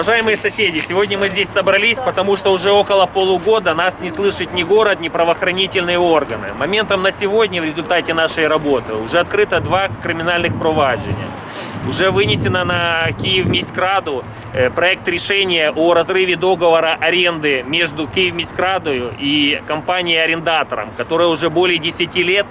Уважаемые соседи, сегодня мы здесь собрались, потому что уже около полугода нас не слышит ни город, ни правоохранительные органы. Моментом на сегодня в результате нашей работы уже открыто два криминальных проваджения. Уже вынесено на Киев Міськраду э, проект решения о разрыве договора аренды между Киев Міськрадою и компанией-арендатором, которая уже более 10 лет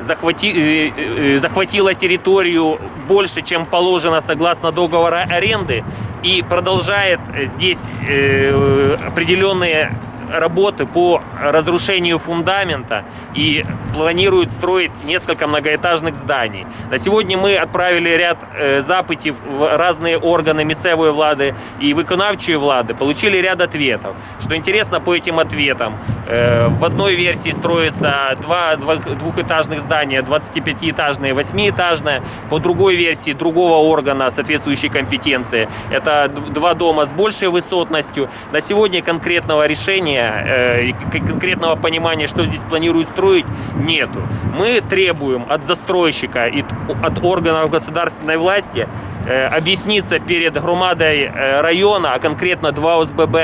захвати- э, э, захватила территорию больше, чем положено согласно договора аренды, и продолжает здесь э, определенные работы по разрушению фундамента и планирует строить несколько многоэтажных зданий. На сегодня мы отправили ряд э, запитів в разные органы місцевої влади и виконавчої влади, получили ряд ответов. Что интересно по этим ответам, э, в одной версии строится два, два двухэтажных здания, 25-этажное, 8-этажное. По другой версии другого органа соответствующей компетенции, это д- два дома с большей высотностью. На сегодня конкретного решения, э, и к- конкретного понимания, что здесь планируют строить, нету. Мы требуем от застройщика и от органов государственной власти э, объясниться перед громадой э, района, а конкретно два ОСББ,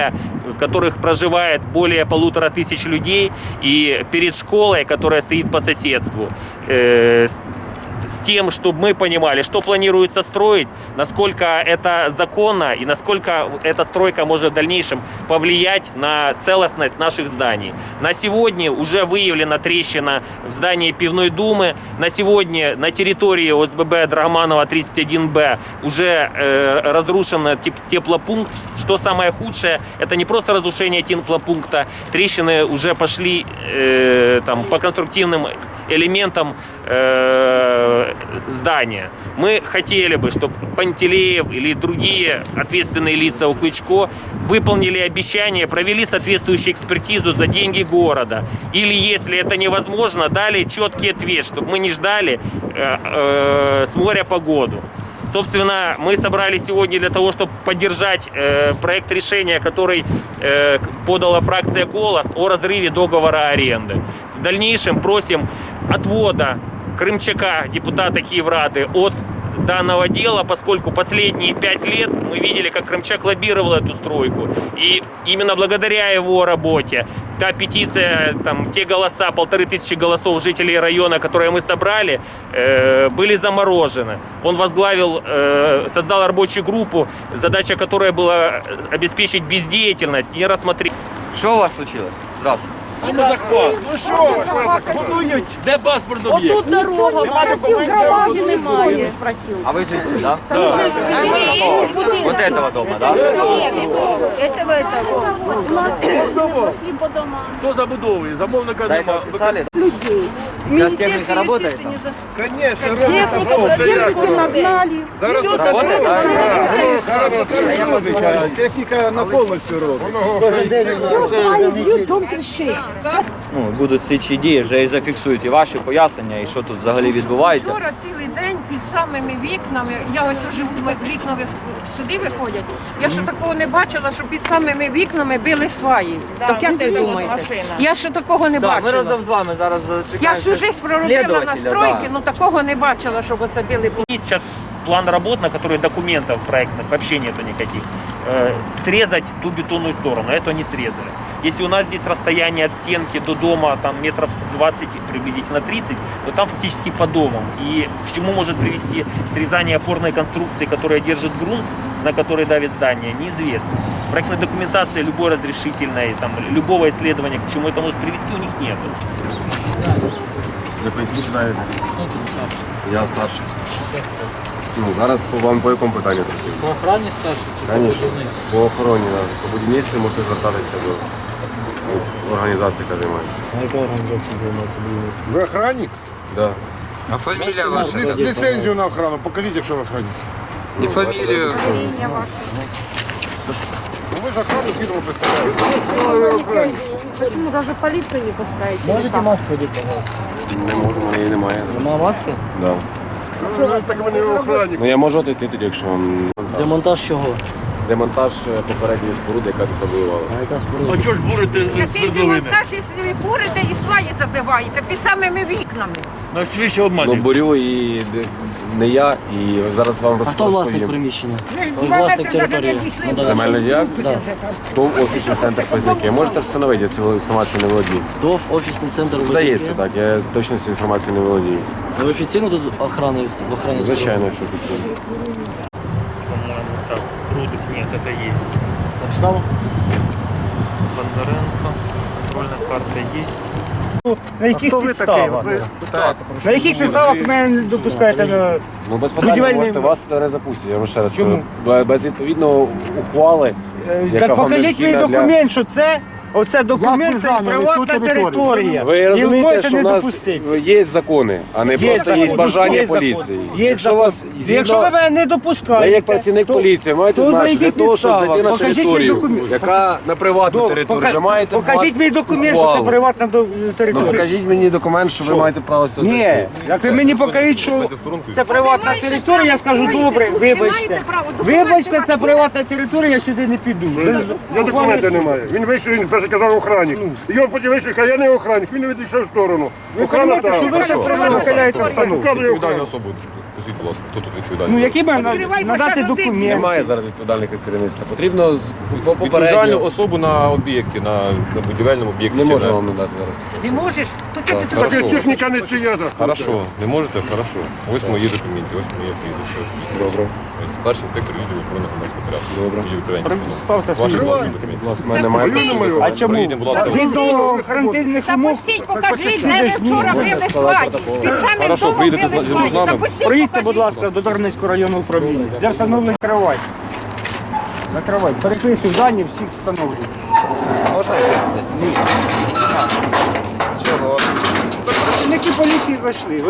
в которых проживает более полутора тысяч людей, и перед школой, которая стоит по соседству, э, тем, чтобы мы понимали, что планируется строить, насколько это законно и насколько эта стройка может в дальнейшем повлиять на целостность наших зданий. На сегодня уже выявлена трещина в здании пивной думы. На сегодня на территории ОСББ Драгоманова 31Б уже э, разрушен теп- теплопункт. Что самое худшее, это не просто разрушение теплопункта, трещины уже пошли э, там, по конструктивным элементам э, здания. Мы хотели бы, чтобы Пантелеев или другие ответственные лица у Клычко выполнили обещание, провели соответствующую экспертизу за деньги города. Или, если это невозможно, дали четкий ответ, чтобы мы не ждали э, э, с моря погоду. Собственно, мы собрались сегодня для того, чтобы поддержать э, проект решения, который э, подала фракция «Голос» о разрыве договора аренды. В дальнейшем просим отвода Крымчака, депутата Киеврады, от данного дела, поскольку последние пять лет мы видели, как Крымчак лоббировал эту стройку. И именно благодаря его работе, та петиция, там, те голоса, полторы тысячи голосов жителей района, которые мы собрали, э, были заморожены. Он возглавил, э, создал рабочую группу, задача которой была обеспечить бездеятельность и рассмотреть Що у вас случилось? Здравствуйте. Де паспорт об'єкт? Тут дорога, спросил, громади немає. Спросил. А ви житель, да? Вот Вот этого дома, да? Этого, этого. У нас пошли по домам. Хто забудовує? Замовника Да, это нема. писали? Людей. Сейчас техника работает там? Техника, технику нагнали. Работает, да? Техніка на повністю робить. Все знаю, бьют, дом трещит Ну, будуть слідчі дії, вже і зафіксують і ваші пояснення, і що тут взагалі відбувається. Вчора цілий день під самими вікнами, я ось живу, ми- вікна ви- сюди виходять. Я ще такого не бачила, що під самими вікнами били сваї. Так як ти думаєте? Я ще такого не Так, ми бачила. разом з вами зараз зачекаємо. Я всю життя проробила на слідувателя, стройки, да. ну такого не бачила, щоб оце били. Есть сейчас план работ, на который документов проектных вообще нету никаких. Э, Срезать ту бетонную сторону, это не срезали. Если у нас здесь расстояние от стенки до дома там метров 20, приблизительно 30, то там фактически по домам. И к чему может привести срезание опорной конструкции, которая держит грунт, на который давит здание, неизвестно. Проектной документации любой разрешительной, там, любого исследования, к чему это может привести, у них нет. Записіть знаєте. Я старший. Ну, зараз по вам по якому питанню трохи? По охрані старший чи по Звісно, будівництву? по охороні, да. по будівництві можете звертатися до ну, організації, яка займається. А яка організація займається будівництвом? Ви охранник? Да. А фамилия ваша? Ліс- Ліцензію на охрану, покажіть, якщо ви охранник. И фамилию? Ну ви ж охрану фірму представляєте. Почему даже полицию не пускаете? Можете маску одягти? Не можу, мене її немає. Нема маски? Да. Охранник. Ну я можу отойти тоді, якщо вам. Демонтаж чого? Демонтаж е, попередньої споруди, яка тут воювала. А яка споруда? А чого ж бурити Який свердловини? демонтаж, якщо ви бурите і сваї забиваєте під самими вікнами? Навіщо Ну, обманюєте? борю і де- не я, і зараз вам А хто власник розповім. приміщення? Власник території. Надо- Земельна ділянка? Да. ТОВ офісний центр Позняки. Можете встановити, я цю інформацію не володію. ТОВ, офісний центр. Здається, так, я точно цю інформацію не володію. Ви офіційно тут охрани в охрані? Звичайно, що офіційно. Нет, это есть. Написали? Бондаренко. Контрольная карта есть. На яких підставах? На яких підставах мене не допускаєте на Ну, без питання Будівельний- можете вас не запустити, я вам ще раз Чому? кажу. Без відповідного ухвали, яка Так вам покажіть мені необхідна для- документ, що це оце документ, це приватна територія. Ви розумієте, що не в нас допустити. є закони, а не Є просто є закон, бажання є закон, поліції. Є Якщо закон. вас Якщо ви згідно, мене не я допускаєте, як працівник то- поліції, маєте то знати, що для того, щоб зайти на Покажіть мені територію, документ. яка на приватну територію, пока- маєте Покажіть мені документ, що це приватна до- Ну територія. покажіть мені документ, що ви маєте право все Ні, зайти. як ви мені покажіть, що це приватна маєте територія, я скажу, добре, ви вибачте. маєте право, документи Вибачте, у вас це є? приватна територія, я сюди не піду. Без Я документи ухвали немає. Він вийшов, він перше казав охранник. Його потім вийшов, каже, я не охранник, він не відійшов в сторону. Ви розумієте, що ви ще призначаєте встанову. Показує охранник. особу, скажіть, будь ласка, хто тут відповідальний? Ну, які мене Відкривай надати документ? Немає зараз відповідальних від керівництва. Потрібно з- по Відповідальну попередньо. особу на об'єкті, на, на будівельному об'єкті. Не чи можу на- вам надати зараз. Ти можеш? То чого ти тут техніка не чия. Хорошо, не можете? Хорошо. Ось мої документи, ось моє прізвище. ось Добре. Старший інспектор відділу охорони громадського порядку. Добре. Відділ відповідальності. Представте немає. А чому? Проїдемо, будь ласка. Згідно карантинних умов, Запустіть, покажіть, де ви вчора били сваї. Під самим Хорошо, домом приїдете били з- з сваї. нами? Запустіть, проїдьте, будь покажіть. ласка, до Дарницького районного управління. Для встановлення кровать. На кровать. Переписую дані, всіх встановлюю. Чого? Працівники поліції зайшли.